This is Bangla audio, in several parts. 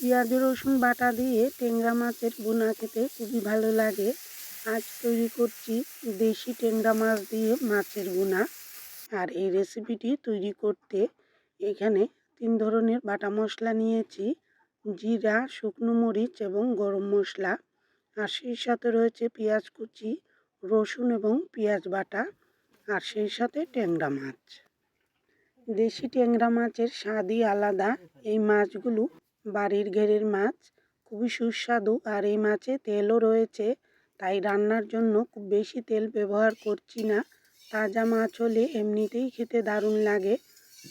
পেঁয়াজ, রসুন বাটা দিয়ে ট্যাংরা মাছের বোনা খেতে খুবই ভালো লাগে। আজ তৈরি করছি দেশি ট্যাংরা মাছ দিয়ে মাছের বোনা আর এই রেসিপিটি তৈরি করতে এখানে তিন ধরনের বাটা মশলা নিয়েছি। জিরা, শুকনো মরিচ এবং গরম মশলা। আর সেই সাথে রয়েছে পেঁয়াজ কুচি, রসুন এবং পেঁয়াজ বাটা। আর সেই সাথে ট্যাংরা মাছ। দেশি ট্যাংরা মাছের স্বাদই আলাদা। এই মাছগুলো বাড়ির ঘেরের মাছ খুবই সুস্বাদু আর এই মাছে তেলও রয়েছে, তাই রান্নার জন্য খুব বেশি তেল ব্যবহার করছি না। তাজা মাছ হলে এমনিতেই খেতে দারুণ লাগে।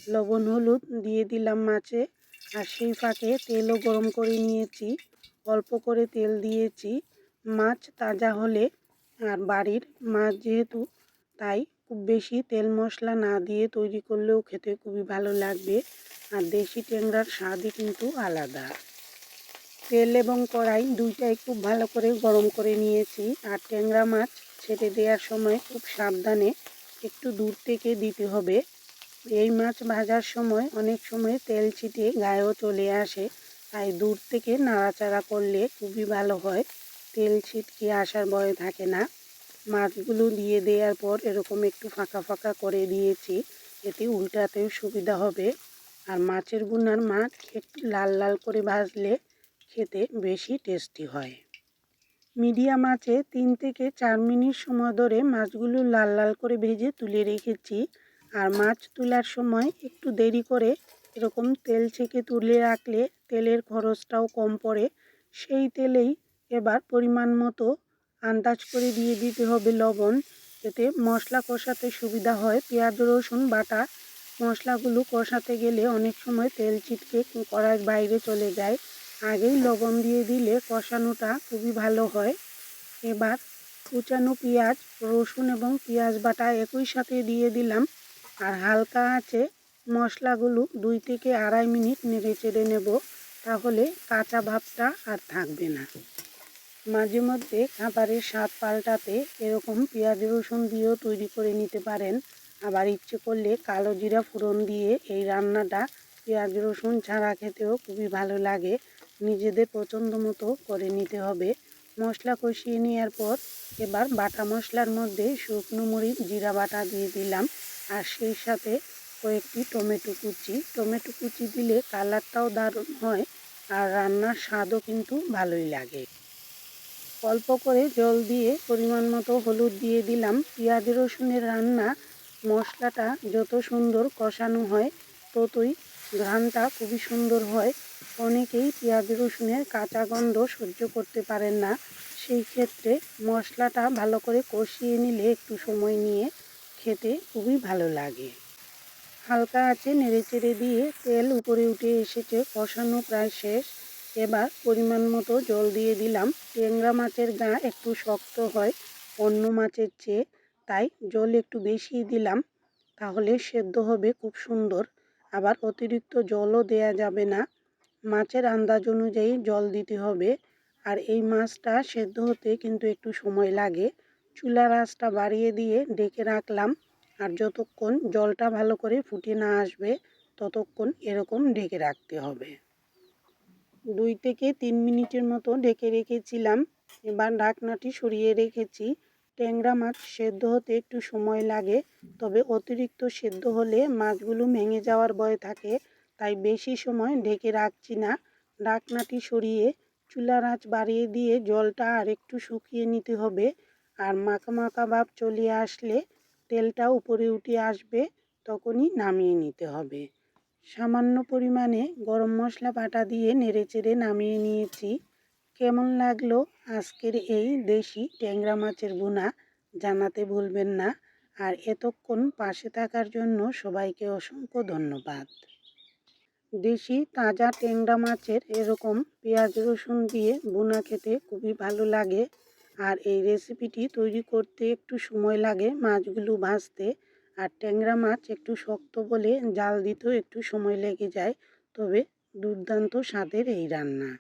লবণ, হলুদ দিয়ে দিলাম মাছে আর সেই ফাঁকে তেলও গরম করে নিয়েছি, অল্প করে তেল দিয়েছি। মাছ তাজা হলে আর বাড়ির মাছ যেহেতু, তাই খুব বেশি তেল মশলা না দিয়ে তৈরি করলেও খেতে খুবই ভালো লাগবে। আর দেশি ট্যাংরার স্বাদই কিন্তু আলাদা। তেল এবং কড়াই দুইটাই খুব ভালো করে গরম করে নিয়েছি। আর ট্যাংরা মাছ ছেড়ে দেওয়ার সময় খুব সাবধানে একটু দূর থেকে দিতে হবে। এই মাছ ভাজার সময় অনেক সময় তেল ছিটে গায়েও চলে আসে, তাই দূর থেকে নাড়াচাড়া করলে খুবই ভালো হয়। তেল ছিটকে আসার ভয় থাকে না। মাছগুলো দিয়ে দেওয়ার পর এরকম একটু ফাঁকা ফাঁকা করে দিয়েছি, এতে উল্টাতেও সুবিধা হবে। আর মাছের বুনার মাছ একটু লাল লাল করে ভাজলে খেতে বেশি টেস্টি হয়। মিডিয়াম আঁচে তিন থেকে চার মিনিট সময় ধরে মাছগুলো লাল লাল করে ভেজে তুলে রেখেছি। আর মাছ তোলার সময় একটু দেরি করে এরকম তেল ছেঁকে তুলে রাখলে তেলের খরচটাও কম পড়ে। সেই তেলেই এবার পরিমাণ মতো আন্দাজ করে দিয়ে দিতে হবে লবণ এতে মশলা কষাতে সুবিধা হয়। পেঁয়াজ, রসুন, বাটা মশলাগুলো কষাতে গেলে অনেক সময় তেল ছিটকে কড়াইয়ের বাইরে চলে যায়। আগেই লবণ দিয়ে দিলে কষানোটা খুবই ভালো হয়। এবার কুচানো পেঁয়াজ, রসুন এবং পেঁয়াজ, বাটা একই সাথে দিয়ে দিলাম আর হালকা আছে মশলাগুলো দুই থেকে আড়াই মিনিট নেড়ে চেড়ে নেব। তাহলে কাঁচা ভাবটা আর থাকবে না। মাঝে মধ্যে খাবারের স্বাদ পাল্টাতে এরকম পেঁয়াজ রসুন দিয়েও তৈরি করে নিতে পারেন। আবার ইচ্ছে করলে কালো জিরা ফোড়ন দিয়ে এই রান্নাটা পেঁয়াজ রসুন ছাড়া খেতেও খুবই ভালো লাগে। নিজেদের পছন্দ মতো করে নিতে হবে। মশলা কষিয়ে নেওয়ার পর এবার বাটা মশলার মধ্যে শুকনো মরিচ, জিরা বাটা দিয়ে দিলাম। আর সেই সাথে কয়েকটি টমেটো কুচি। টমেটো কুচি দিলে কালারটাও দারুণ হয় আর রান্নার স্বাদও কিন্তু ভালোই লাগে। অল্প করে জল দিয়ে পরিমাণ মতো হলুদ দিয়ে দিলাম। পেঁয়াজ রসুনের রান্না মশলাটা যত সুন্দর কষানো হয়, ততই ঘ্রাণটা খুবই সুন্দর হয়। অনেকেই পেঁয়াজ রসুনের কাঁচা গন্ধ সহ্য করতে পারেন না। সেই ক্ষেত্রে মশলাটা ভালো করে কষিয়ে নিলে একটু সময় নিয়ে খেতে খুবই ভালো লাগে। হালকা আছে নেড়ে চেড়ে দিয়ে তেল উপরে উঠে এসেছে, কষানো প্রায় শেষ। এবার পরিমাণ মতো জল দিয়ে দিলাম। ট্যাংরা মাছের গা একটু শক্ত হয়, অন্য মাছের চেয়ে, তাই জল একটু বেশি দিলাম, তাহলে সেদ্ধ হবে খুব সুন্দর। আবার অতিরিক্ত জলও দেয়া যাবে না। মাছের আন্দাজ অনুযায়ী জল দিতে হবে। আর এই মাছটা সেদ্ধ হতে কিন্তু একটু সময় লাগে। চুলার আঁচটা বাড়িয়ে দিয়ে ডেকে রাখলাম। আর যতক্ষণ জলটা ভালো করে ফুটে না আসবে, ততক্ষণ এরকম ঢেকে রাখতে হবে। দুই থেকে তিন মিনিটের মতো ঢেকে রেখেছিলাম। এবার ঢাকনাটি সরিয়ে রেখেছি। ট্যাংরা মাছ সেদ্ধ হতে একটু সময় লাগে, তবে অতিরিক্ত সেদ্ধ হলে মাছগুলো ভেঙে যাওয়ার ভয় থাকে, তাই বেশি সময় ঢেকে রাখছি না। ঢাকনাটি সরিয়ে চুলার আঁচ বাড়িয়ে দিয়ে জলটা আর একটু শুকিয়ে নিতে হবে, আর মাখা মাখা ভাব চলে আসলে তেলটা উপরে উঠে আসবে, তখনই নামিয়ে নিতে হবে। সামান্য পরিমাণে গরম মশলা বাটা দিয়ে নেড়েচেড়ে নামিয়ে নিয়েছি। কেমন লাগল আজকের এই দেশি ট্যাংরা মাছের বোনা জানাতে ভুলবেন না। আর এতক্ষণ পাশে থাকার জন্য সবাইকে অসংখ্য ধন্যবাদ। দেশি তাজা ট্যাংরা মাছের এরকম পেঁয়াজ রসুন দিয়ে বোনা খেতে খুবই ভালো লাগে। আর এই রেসিপিটি তৈরি করতে একটু সময় লাগে মাছগুলো ভাজতে। আর ট্যাংরা মাছ একটু শক্ত বলে জাল দিতেও একটু সময় লেগে যায়, তবে দুর্দান্ত স্বাদের এই রান্না।